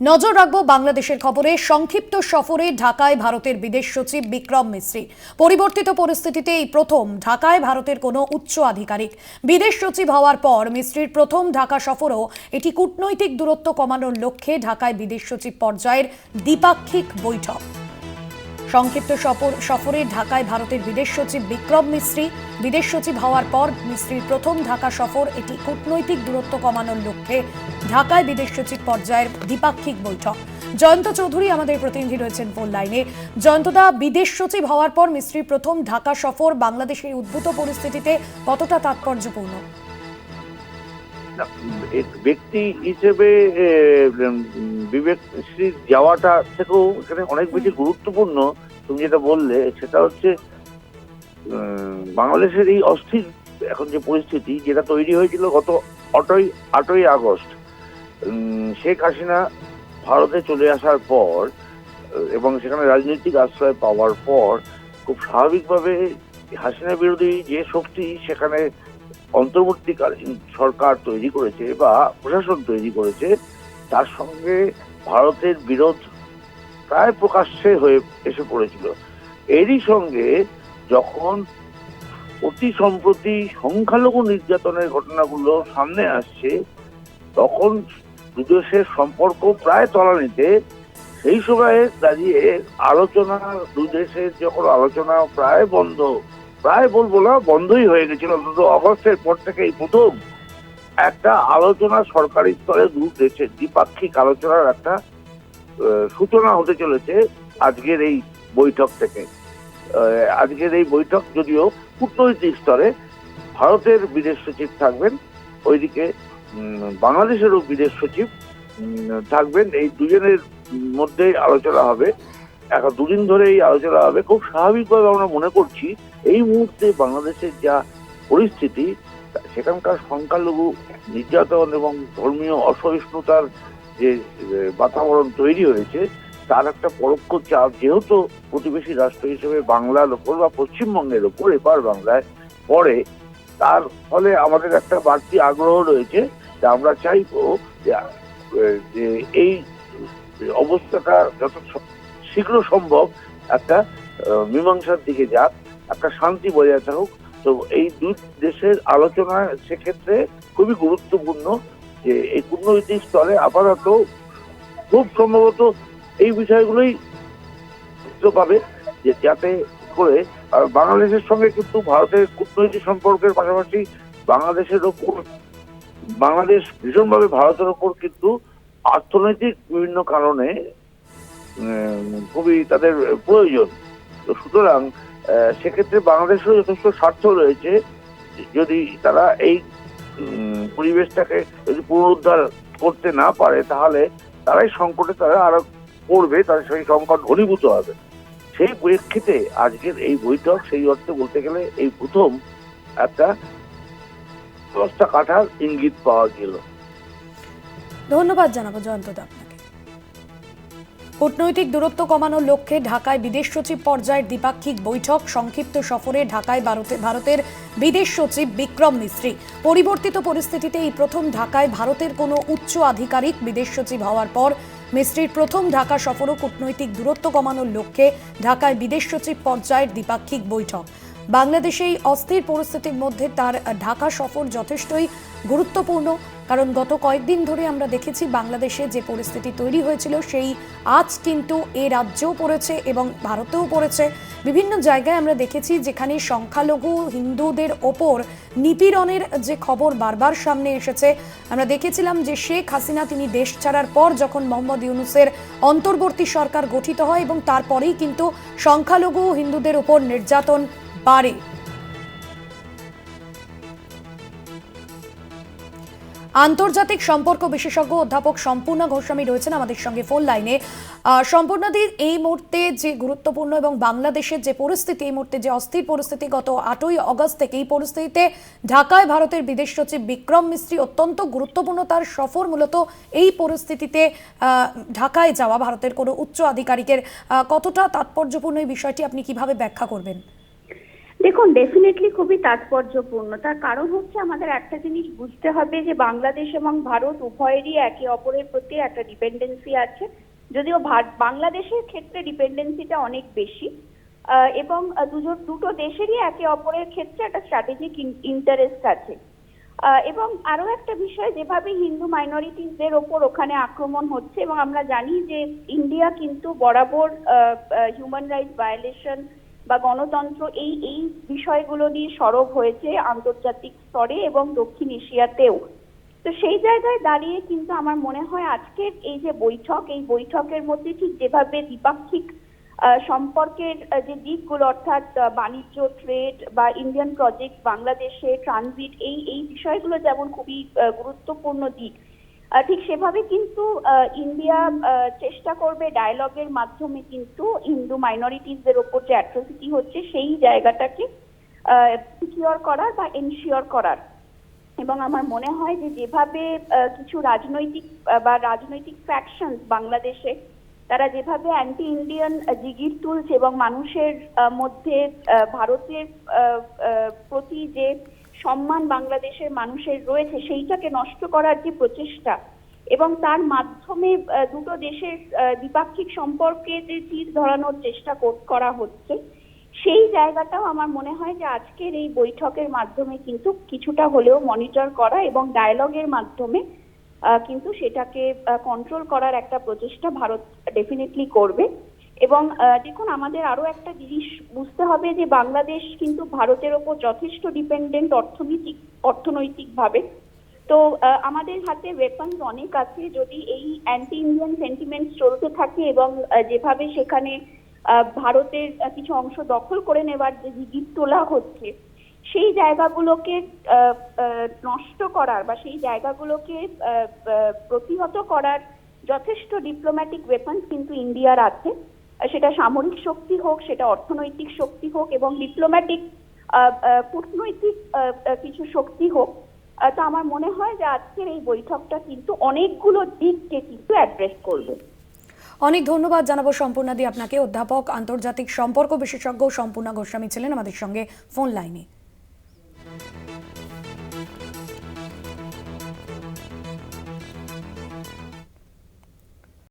নজর রাখব বাংলাদেশের খবরে। সংক্ষিপ্ত সফরে ঢাকায় ভারতের বিদেশ সচিব বিক্রম মিশ্রী পরিবর্তিত পরিস্থিতিতে এই প্রথম ঢাকায় ভারতের কোনো উচ্চ আধিকারিক। বিদেশ সচিব হওয়ার পর মিস্ত্রির প্রথম ঢাকা সফরও এটি কূটনৈতিক দূরত্ব কমানোর লক্ষ্যে ঢাকায় বিদেশ সচিব পর্যায়ের দ্বিপাক্ষিক বৈঠক। সংক্ষিপ্ত সফর ঢাকায় ভারতের বিদেশ সচিব বিক্রম মিস্ত্রি। বিদেশ সচিব হওয়ার পর মিশ্রির প্রথম ঢাকা সফর এটি কূটনৈতিক দূরত্ব কমানোর লক্ষ্যে ঢাকায় বিদেশ সচিব পর্যায়ের দ্বিপাক্ষিক বৈঠক। জয়ন্ত চৌধুরী আমাদের প্রতিনিধি রয়েছেন ফোন লাইনে। জয়ন্তদা, বিদেশ সচিব হওয়ার পর মিশ্রির প্রথম ঢাকা সফর বাংলাদেশের উদ্ভূত পরিস্থিতিতে কতটা তাৎপর্যপূর্ণ? ব্যক্তি হিসেবে বিবেক শ্রীর যাওয়াটা থেকেও এখানে অনেক বেশি গুরুত্বপূর্ণ। তুমি যেটা বললে সেটা হচ্ছে বাংলাদেশের এই অস্থির এখন যে পরিস্থিতি যেটা তৈরি হয়েছিল গত আটই আটই আগস্ট শেখ হাসিনা ভারতে চলে আসার পর এবং সেখানে রাজনৈতিক আশ্রয় পাওয়ার পর খুব স্বাভাবিকভাবে হাসিনা বিরোধী যে শক্তি সেখানে অন্তর্বর্তীকালীন সরকার তৈরি করেছে বা প্রশাসন তৈরি করেছে, তার সঙ্গে ভারতের বিরোধ প্রায় প্রকাশ্যে হয়ে এসে পড়েছিল। এরই সঙ্গে যখন অতি সম্প্রতি সংখ্যালঘু নির্যাতনের ঘটনাগুলো সামনে আসছে, তখন দুদেশের সম্পর্ক প্রায় তলানিতে। সেই সময়ে দাঁড়িয়ে আলোচনা দুই দেশের যখন আলোচনা প্রায় বন্ধ প্রায় বলব না, বন্ধই হয়ে গেছিল। অন্তত অগস্টের পর থেকে এই প্রথম একটা আলোচনা সরকারি স্তরে দূর দেশের দ্বিপাক্ষিক আলোচনার একটা সূচনা হতে চলেছে আজকের এই বৈঠক থেকে। আজকের এই বৈঠক যদিও কূটনৈতিক স্তরে ভারতের বিদেশ সচিব থাকবেন, ওইদিকে বাংলাদেশেরও বিদেশ সচিব থাকবেন। এই দুজনের মধ্যে আলোচনা হবে। এখন দুদিন ধরে এই আলোচনা হবে। খুব স্বাভাবিকভাবে আমরা মনে করছি এই মুহূর্তে বাংলাদেশের যা পরিস্থিতি সেখানকার সংখ্যালঘু নির্যাতন এবং ধর্মীয় অসহিষ্ণুতার যে বাতাবরণ তৈরি হয়েছে তার একটা পরোক্ষ চাপ। যেহেতু প্রতিবেশী রাষ্ট্র হিসেবে বাংলার ওপর বা পশ্চিমবঙ্গের ওপর এপার বাংলায় পড়ে তার ফলে আমাদের একটা বাড়তি আগ্রহ রয়েছে। যে আমরা চাইব যে, এই অবস্থাটা যত শীঘ্র সম্ভব একটা মীমাংসার দিকে যাক, একটা শান্তি বজায় থাকুক। তো এই দুই দেশের আলোচনা সেক্ষেত্রে খুবই গুরুত্বপূর্ণ যে এই কূটনৈতিক স্তরে আপাতত খুব সম্ভবত এই বিষয়গুলোই পাবে, যে যাতে করে বাংলাদেশের সঙ্গে কিন্তু ভারতের কূটনৈতিক সম্পর্কের পাশাপাশি বাংলাদেশের ওপর, বাংলাদেশ ভীষণভাবে ভারতের ওপর কিন্তু অর্থনৈতিক বিভিন্ন কারণে খুবই তাদের প্রয়োজন। তো সুতরাং সেক্ষেত্রে বাংলাদেশেরও যথেষ্ট স্বার্থ রয়েছে যদি তারা এই পরিবেশটাকে যদি পুনরুদ্ধার করতে না পারে, তাহলে তারাই সংকটে তারা আরও পড়বে, তাদের সেই সংকট ঘনীভূত হবে। সেই প্রেক্ষিতে আজকের এই বৈঠক, সেই অর্থে বলতে গেলে এই প্রথম একটা দশটা কাঠার ইঙ্গিত পাওয়া গেল। ধন্যবাদ জানাব আপনাকে কূটনৈতিক দূরত্ব কমানোর লক্ষ্যে ঢাকায় বিদেশ সচিব পর্যায়ের দ্বিপাক্ষিক বৈঠক। সংক্ষিপ্ত সফরে ঢাকায় ভারতে ভারতের বিদেশ সচিব বিক্রম মিস্ত্রি। পরিবর্তিত পরিস্থিতিতে এই প্রথম ঢাকায় ভারতের কোনো উচ্চ আধিকারিক বিদেশ সচিব হওয়ার পর মিস্ত্রির প্রথম ঢাকা সফরও কূটনৈতিক দূরত্ব কমানোর লক্ষ্যে ঢাকায় বিদেশ সচিব পর্যায়ের দ্বিপাক্ষিক বৈঠক। বাংলাদেশে এই অস্থির পরিস্থিতির মধ্যে তার ঢাকা সফর যথেষ্টই গুরুত্বপূর্ণ, কারণ গত কয়েকদিন ধরে আমরা দেখেছি বাংলাদেশে যে পরিস্থিতি তৈরি হয়েছিল সেই আজ কিন্তু এ রাজ্যেও পড়েছে এবং ভারতেও পড়েছে। বিভিন্ন জায়গায় আমরা দেখেছি যেখানে সংখ্যালঘু হিন্দুদের ওপর নিপীড়নের যে খবর বারবার সামনে এসেছে, আমরা দেখেছিলাম যে শেখ হাসিনা তিনি দেশ ছাড়ার পর যখন মোহাম্মদ ইউনুসের অন্তর্বর্তী সরকার গঠিত হয় এবং তারপরেই কিন্তু সংখ্যালঘু হিন্দুদের ওপর নির্যাতন বাড়ে আন্তর্জাতিক সম্পর্ক বিশেষজ্ঞ অধ্যাপক সম্পূর্ণা গোস্বামী রয়েছেন আমাদের সঙ্গে ফোন লাইনে। আহ, সম্পূর্ণাদির এই মুহূর্তে যে গুরুত্বপূর্ণ এবং বাংলাদেশের যে পরিস্থিতি এই মুহূর্তে যে অস্থির পরিস্থিতি গত আটই অগস্ট থেকে এই পরিস্থিতিতে ঢাকায় ভারতের বিদেশ সচিব বিক্রম মিস্ত্রি অত্যন্ত গুরুত্বপূর্ণ তার সফর মূলত এই পরিস্থিতিতে ঢাকায় যাওয়া ভারতের কোনো উচ্চ আধিকারিকের। কতটা তাৎপর্যপূর্ণ এই বিষয়টি আপনি কীভাবে ব্যাখ্যা করবেন? দেখুন ডেফিনেটলি খুবই তাৎপর্যপূর্ণ। তার কারণ হচ্ছে আমাদের একটা জিনিস বুঝতে হবে যে বাংলাদেশ এবং ভারত উভয়েরই একে অপরের প্রতি একটা ডিপেন্ডেন্সি আছে। যদিও বাংলাদেশের ক্ষেত্রে ডিপেন্ডেন্সিটা অনেক বেশি এবং আহ, দুটো দেশেরই একে অপরের ক্ষেত্রে একটা স্ট্র্যাটেজিক ইন্টারেস্ট আছে। এবং আরও একটা বিষয় যেভাবে হিন্দু মাইনরিটিসদের ওপর ওখানে আক্রমণ হচ্ছে এবং আমরা জানি যে ইন্ডিয়া কিন্তু বরাবর হিউম্যান রাইটস ভায়োলেশন বা গণতন্ত্র এই এই বিষয়গুলো নিয়ে সরব হয়েছে আন্তর্জাতিক স্তরে এবং দক্ষিণ এশিয়াতেও। তো সেই জায়গায় দাঁড়িয়ে কিন্তু আমার মনে হয় আজকের এই যে বৈঠক, এই বৈঠকের মধ্যে ঠিক যেভাবে দ্বিপাক্ষিক সম্পর্কের যে দিকগুলো অর্থাৎ বাণিজ্য, ট্রেড বা ইন্ডিয়ান প্রজেক্ট, বাংলাদেশে ট্রানজিট, এই এই বিষয়গুলো যেমন খুবই গুরুত্বপূর্ণ দিক ঠিক সেভাবে কিন্তু ইন্ডিয়া চেষ্টা করবে ডায়ালগের মাধ্যমে কিন্তু হিন্দু মাইনরিটিসদের ওপর যে অ্যাট্রোসিটি হচ্ছে, সেই জায়গাটাকে সিকিওর করার বা এনশিওর করার। এবং আমার মনে হয় যে যেভাবে কিছু রাজনৈতিক বা রাজনৈতিক ফ্যাকশন বাংলাদেশে, তারা যেভাবে অ্যান্টি ইন্ডিয়ান জিগির তুলছে এবং মানুষের মধ্যে ভারতের প্রতি যে সম্মান বাংলাদেশের মানুষের রয়েছে, সেইটাকে নষ্ট করার যে প্রচেষ্টা এবং তার মাধ্যমে দুটো দেশের দ্বিপাক্ষিক সম্পর্কে যে তীর ধরানোর চেষ্টা করা হচ্ছে, সেই জায়গাটাও আমার মনে হয় যে আজকের এই বৈঠকের মাধ্যমে কিন্তু কিছুটা হলেও মনিটর করা এবং ডায়ালগের মাধ্যমে কিন্তু সেটাকে কন্ট্রোল করার একটা প্রচেষ্টা ভারত ডেফিনেটলি করবে। এবং দেখুন, আমাদের আরও একটা জিনিস বুঝতে হবে যে বাংলাদেশ কিন্তু ভারতের ওপর যথেষ্ট ডিপেন্ডেন্ট অর্থনৈতিক অর্থনৈতিকভাবে। তো আমাদের হাতে ওয়েপন্স অনেক আছে। যদি এই অ্যান্টি ইন্ডিয়ান সেন্টিমেন্টস চলতে থাকে এবং যেভাবে সেখানে ভারতের কিছু অংশ দখল করে নেবার যে জিগির তোলা হচ্ছে, সেই জায়গাগুলোকে নষ্ট করার বা সেই জায়গাগুলোকে প্রতিহত করার যথেষ্ট ডিপ্লোম্যাটিক ওয়েপন্স কিন্তু ইন্ডিয়ার আছে। সেটা সামরিক শক্তি হোক, সেটা অর্থনৈতিক শক্তি হোক এবং ডিপ্লোম্যাটিক কূটনৈতিক কিছু শক্তি হোক তা আমার মনে হয় যে আজকের এই বৈঠকটা কিন্তু অনেকগুলো দিককে কিন্তু অ্যাড্রেস করবে। অনেক ধন্যবাদ জানাব সম্পূর্ণাদি আপনাকে। অধ্যাপক, আন্তর্জাতিক সম্পর্ক বিশেষজ্ঞ সম্পূর্ণা গোস্বামী ছিলেন আমাদের সঙ্গে ফোন লাইনে